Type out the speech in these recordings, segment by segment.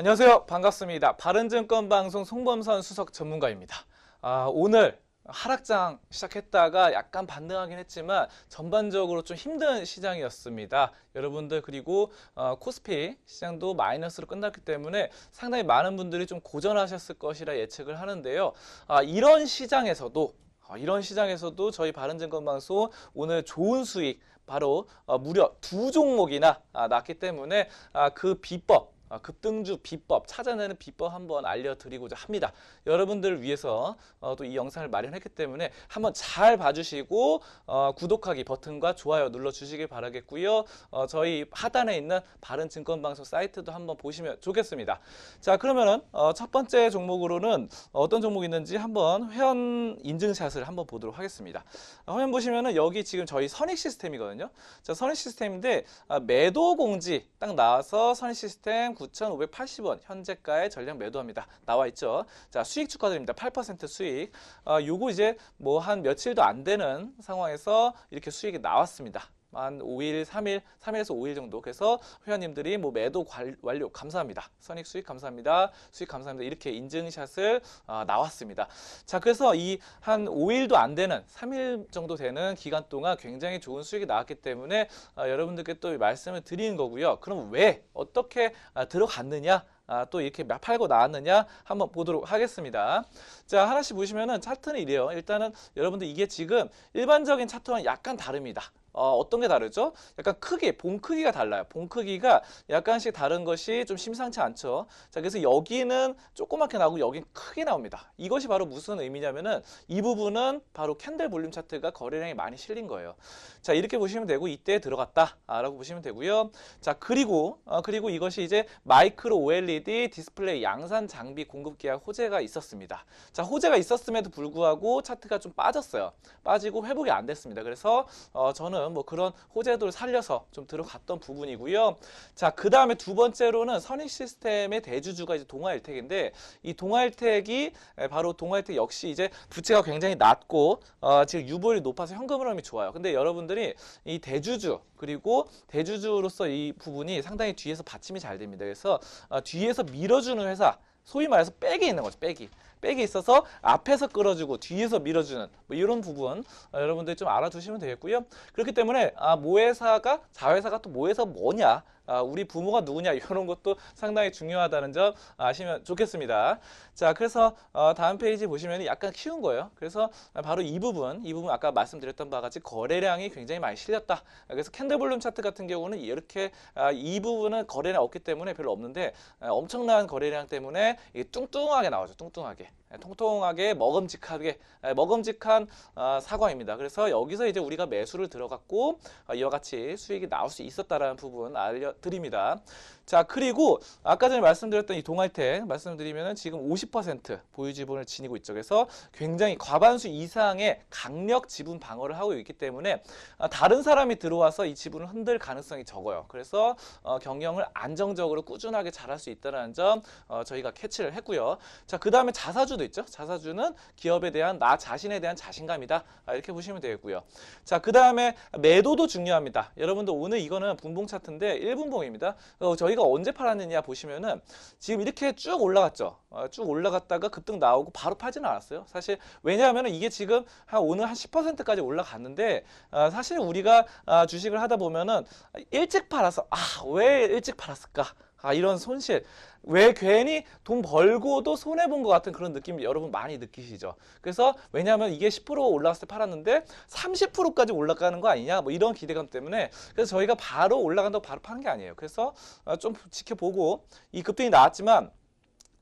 안녕하세요. 반갑습니다. 바른증권 방송 송범선 수석 전문가입니다. 아, 오늘 하락장 시작했다가 약간 반등하긴 했지만 전반적으로 좀 힘든 시장이었습니다. 여러분들 그리고 어, 코스피 시장도 마이너스로 끝났기 때문에 상당히 많은 분들이 좀 고전하셨을 것이라 예측을 하는데요. 아, 이런 시장에서도 아, 이런 시장에서도 저희 바른증권 방송 오늘 좋은 수익 바로 어, 무려 두 종목이나 아, 났기 때문에 아, 그 비법 아, 급등주 비법 찾아내는 비법 한번 알려드리고자 합니다. 여러분들을 위해서 어, 또이 영상을 마련했기 때문에 한번 잘 봐주시고 어, 구독하기 버튼과 좋아요 눌러주시길 바라겠고요. 어, 저희 하단에 있는 바른증권방송 사이트도 한번 보시면 좋겠습니다. 자 그러면은 어, 첫 번째 종목으로는 어떤 종목이 있는지 한번 회원 인증샷을 한번 보도록 하겠습니다. 어, 화면 보시면은 여기 지금 저희 선익 시스템이거든요. 자 선익 시스템인데 아, 매도 공지 딱 나와서 선익 시스템 9,580원 현재가에 전량 매도합니다. 나와 있죠. 자 수익 축하드립니다. 8% 수익. 아, 요거 이제 뭐 한 며칠도 안 되는 상황에서 이렇게 수익이 나왔습니다. 한 5일, 3일, 3일에서 5일 정도. 그래서 회원님들이 뭐 매도 관- 완료 감사합니다. 선익 수익 감사합니다. 수익 감사합니다. 이렇게 인증샷을 아, 나왔습니다. 자, 그래서 이 한 5일도 안 되는 3일 정도 되는 기간 동안 굉장히 좋은 수익이 나왔기 때문에 아, 여러분들께 또 말씀을 드리는 거고요. 그럼 왜 어떻게 아, 들어갔느냐? 아, 또 이렇게 몇 팔고 나왔느냐 한번 보도록 하겠습니다. 자, 하나씩 보시면은 차트는 이래요. 일단은 여러분들 이게 지금 일반적인 차트와는 약간 다릅니다. 어, 어떤 게 다르죠? 약간 크기, 봉 크기가 달라요. 봉 크기가 약간씩 다른 것이 좀 심상치 않죠. 자, 그래서 여기는 조그맣게 나오고 여긴 크게 나옵니다. 이것이 바로 무슨 의미냐면은 이 부분은 바로 캔들 볼륨 차트가 거래량이 많이 실린 거예요. 자, 이렇게 보시면 되고 이때 들어갔다라고 보시면 되고요. 자, 그리고 어, 그리고 이것이 이제 마이크로 OLED 디스플레이 양산 장비 공급 계약 호재가 있었습니다. 자, 호재가 있었음에도 불구하고 차트가 좀 빠졌어요. 빠지고 회복이 안 됐습니다. 그래서 어, 저는 뭐 그런 호재도를 살려서 좀 들어갔던 부분이고요. 자, 그 다음에 두 번째로는 선익 시스템의 대주주가 이제 동아일텍인데 이 동아일텍이 에, 바로 동아일텍 역시 이제 부채가 굉장히 낮고 어, 지금 유보율이 높아서 현금 흐름이 좋아요. 근데 여러분들이 이 대주주 그리고 대주주로서 이 부분이 상당히 뒤에서 받침이 잘 됩니다. 그래서 어, 뒤에서 밀어주는 회사 소위 말해서 백이 있는 거죠. 백이. 백이 있어서 앞에서 끌어주고 뒤에서 밀어주는 뭐 이런 부분 어, 여러분들이 좀 알아두시면 되겠고요. 그렇기 때문에 아, 모회사가 자회사가 또 모회사 뭐냐 아, 우리 부모가 누구냐 이런 것도 상당히 중요하다는 점 아시면 좋겠습니다. 자, 그래서 어, 다음 페이지 보시면 약간 키운 거예요. 그래서 바로 이 부분, 이 부분 아까 말씀드렸던 바와 같이 거래량이 굉장히 많이 실렸다. 그래서 캔들 볼륨 차트 같은 경우는 이렇게 아, 이 부분은 거래량 없기 때문에 별로 없는데 아, 엄청난 거래량 때문에 뚱뚱하게 나오죠. 뚱뚱하게. 예, 통통하게 먹음직하게 예, 먹음직한 아, 사과입니다. 그래서 여기서 이제 우리가 매수를 들어갔고 아, 이와 같이 수익이 나올 수 있었다라는 부분 알려드립니다. 자 그리고 아까 전에 말씀드렸던 이 동아일텍 말씀드리면은 지금 50% 보유 지분을 지니고 있죠. 그래서 굉장히 과반수 이상의 강력 지분 방어를 하고 있기 때문에 아, 다른 사람이 들어와서 이 지분을 흔들 가능성이 적어요. 그래서 어, 경영을 안정적으로 꾸준하게 잘할 수 있다는 점 어, 저희가 캐치를 했고요. 자, 그 다음에 자사주도 있죠. 자사주는 기업에 대한 나 자신에 대한 자신감이다. 아, 이렇게 보시면 되겠고요. 자, 그 다음에 매도도 중요합니다. 여러분들 오늘 이거는 분봉 차트인데 1분봉입니다. 어, 저희가 언제 팔았느냐 보시면은 지금 이렇게 쭉 올라갔죠. 어, 쭉 올라갔다가 급등 나오고 바로 팔지는 않았어요. 사실 왜냐하면 이게 지금 한 오늘 한 10%까지 올라갔는데 아, 사실 우리가 아, 주식을 하다 보면은 일찍 팔아서 아 왜 일찍 팔았을까? 아 이런 손실 왜 괜히 돈 벌고도 손해 본 것 같은 그런 느낌 여러분 많이 느끼시죠? 그래서 왜냐하면 이게 10% 올라갔을 때 팔았는데 30%까지 올라가는 거 아니냐 뭐 이런 기대감 때문에 그래서 저희가 바로 올라간다고 바로 파는 게 아니에요. 그래서 어, 좀 지켜보고 이 급등이 나왔지만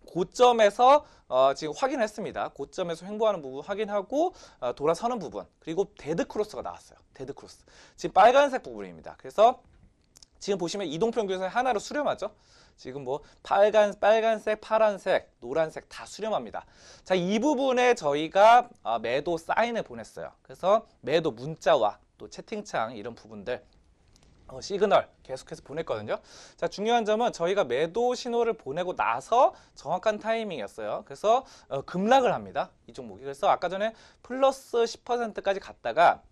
고점에서 어, 지금 확인했습니다. 고점에서 횡보하는 부분 확인하고 어, 돌아서는 부분 그리고 데드 크로스가 나왔어요. 데드 크로스 지금 빨간색 부분입니다. 그래서 지금 보시면 이동평균선 하나로 수렴하죠. 지금 뭐 빨간 빨간색, 파란색, 노란색 다 수렴합니다. 자, 이 부분에 저희가 어, 매도 사인을 보냈어요. 그래서 매도 문자와 또 채팅창 이런 부분들 어, 시그널 계속해서 보냈거든요. 자, 중요한 점은 저희가 매도 신호를 보내고 나서 정확한 타이밍이었어요. 그래서 어, 급락을 합니다. 이 종목이. 그래서 아까 전에 플러스 10%까지 갔다가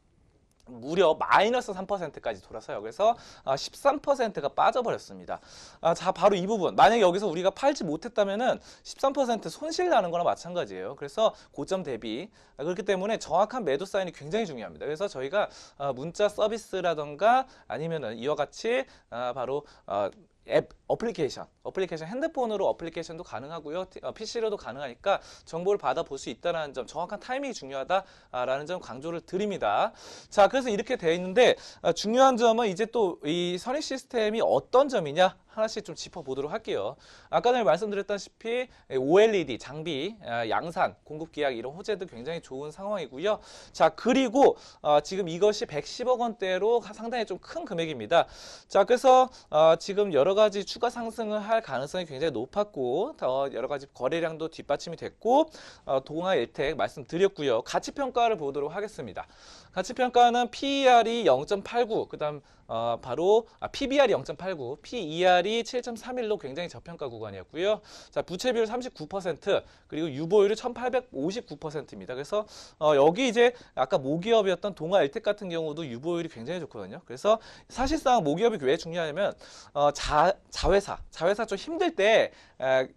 무려 마이너스 3%까지 돌아서요. 그래서 13%가 빠져버렸습니다. 아, 자, 바로 이 부분. 만약에 여기서 우리가 팔지 못했다면 은 13% 손실 나는 거나 마찬가지예요. 그래서 고점 대비. 아, 그렇기 때문에 정확한 매도 사인이 굉장히 중요합니다. 그래서 저희가 아, 문자 서비스라던가 아니면 은 이와 같이 아, 바로 어, 앱 어플리케이션, 어플리케이션 핸드폰으로 어플리케이션도 가능하고요, PC로도 가능하니까 정보를 받아볼 수 있다는 점, 정확한 타이밍이 중요하다라는 점 강조를 드립니다. 자, 그래서 이렇게 되어 있는데 아, 중요한 점은 이제 또 이 선익 시스템이 어떤 점이냐 하나씩 좀 짚어보도록 할게요. 아까 전에 말씀드렸다시피 OLED 장비, 아, 양산, 공급 계약 이런 호재도 굉장히 좋은 상황이고요. 자, 그리고 어, 지금 이것이 110억 원대로 상당히 좀 큰 금액입니다. 자, 그래서 어, 지금 여러 가지 추가 상승을 할 가능성이 굉장히 높았고 더 여러 가지 거래량도 뒷받침이 됐고 어, 동아 일택 말씀드렸고요. 가치 평가를 보도록 하겠습니다. 가치 평가는 PER이 0.89, 그 다음 어, 바로 아, PBR이 0.89, PER이 7.31로 굉장히 저평가 구간이었고요. 자, 부채 비율 39%, 그리고 유보율이 1,859%입니다. 그래서 어, 여기 이제 아까 모기업이었던 동아 일택 같은 경우도 유보율이 굉장히 좋거든요. 그래서 사실상 모기업이 왜 중요하냐면 어, 자, 자회사, 자회사 좀 힘들 때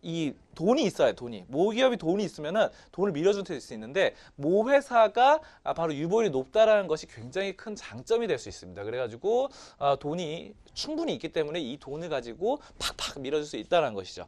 이 돈이 있어요, 돈이. 모기업이 돈이 있으면은 돈을 밀어줄 수 있는데 모 회사가 아, 바로 유보율이 높다라는 것이 굉장히 큰 장점이 될 수 있습니다. 그래가지고 어, 돈이 충분히 있기 때문에 이 돈을 가지고 팍팍 밀어줄 수 있다는 것이죠.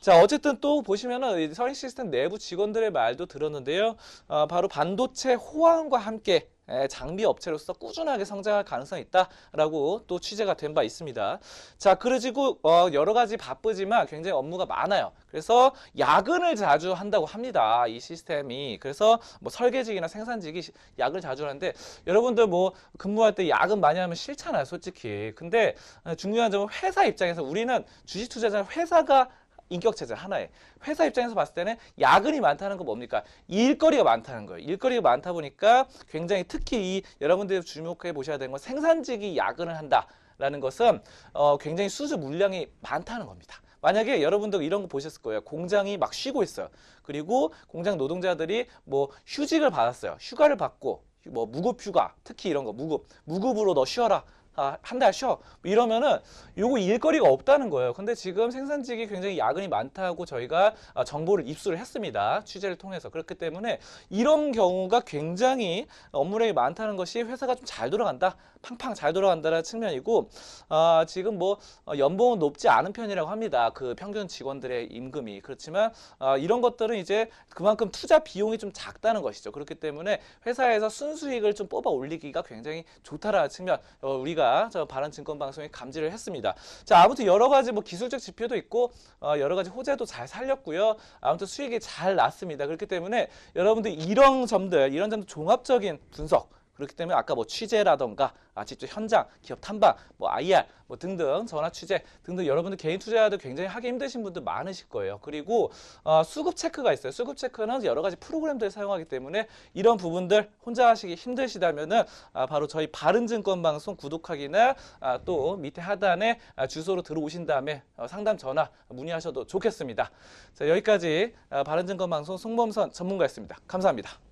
자, 어쨌든 또 보시면은 서린 시스템 내부 직원들의 말도 들었는데요. 어, 바로 반도체 호황과 함께 장비 업체로서 꾸준하게 성장할 가능성이 있다라고 또 취재가 된 바 있습니다. 자, 그러지고 어, 여러 가지 바쁘지만 굉장히 업무가 많아요. 그래서 야근을 자주 한다고 합니다. 이 시스템이. 그래서 뭐 설계직이나 생산직이 야근을 자주 하는데 여러분들 뭐 근무할 때 야근 많이 하면 싫잖아요, 솔직히. 근데 중요한 점은 회사 입장에서 우리는 주식 투자자는 회사가 인격체제 하나에. 회사 입장에서 봤을 때는 야근이 많다는 건 뭡니까? 일거리가 많다는 거예요. 일거리가 많다 보니까 굉장히 특히 이 여러분들이 주목해 보셔야 되는 건 생산직이 야근을 한다라는 것은 어, 굉장히 수주 물량이 많다는 겁니다. 만약에 여러분들 이런 거 보셨을 거예요. 공장이 막 쉬고 있어요. 그리고 공장 노동자들이 뭐 휴직을 받았어요. 휴가를 받고 뭐 무급 휴가 특히 이런 거 무급. 무급으로 너 쉬어라 아, 한 달 쉬어. 이러면은 요거 일거리가 없다는 거예요. 근데 지금 생산직이 굉장히 야근이 많다고 저희가 아, 정보를 입수를 했습니다. 취재를 통해서. 그렇기 때문에 이런 경우가 굉장히 업무량이 많다는 것이 회사가 좀 잘 돌아간다. 팡팡 잘 돌아간다는 측면이고 아, 지금 뭐 어, 연봉은 높지 않은 편이라고 합니다. 그 평균 직원들의 임금이. 그렇지만 아, 이런 것들은 이제 그만큼 투자 비용이 좀 작다는 것이죠. 그렇기 때문에 회사에서 순수익을 좀 뽑아 올리기가 굉장히 좋다라는 측면 어, 우리가 저 바른 증권 방송에 감지를 했습니다. 자 아무튼 여러 가지 뭐 기술적 지표도 있고 어, 여러 가지 호재도 잘 살렸고요. 아무튼 수익이 잘 났습니다. 그렇기 때문에 여러분들 이런 점들 이런 점들 종합적인 분석 그렇기 때문에 아까 뭐 취재라던가 아, 직접 현장, 기업 탐방, 뭐 IR 뭐 등등 전화 취재 등등 여러분들 개인 투자도 굉장히 하기 힘드신 분들 많으실 거예요. 그리고 어, 수급 체크가 있어요. 수급 체크는 여러 가지 프로그램들을 사용하기 때문에 이런 부분들 혼자 하시기 힘드시다면은 아, 바로 저희 바른증권 방송 구독하기나 아, 또 밑에 하단에 아, 주소로 들어오신 다음에 어, 상담 전화 문의하셔도 좋겠습니다. 자, 여기까지 아, 바른증권 방송 송범선 전문가였습니다. 감사합니다.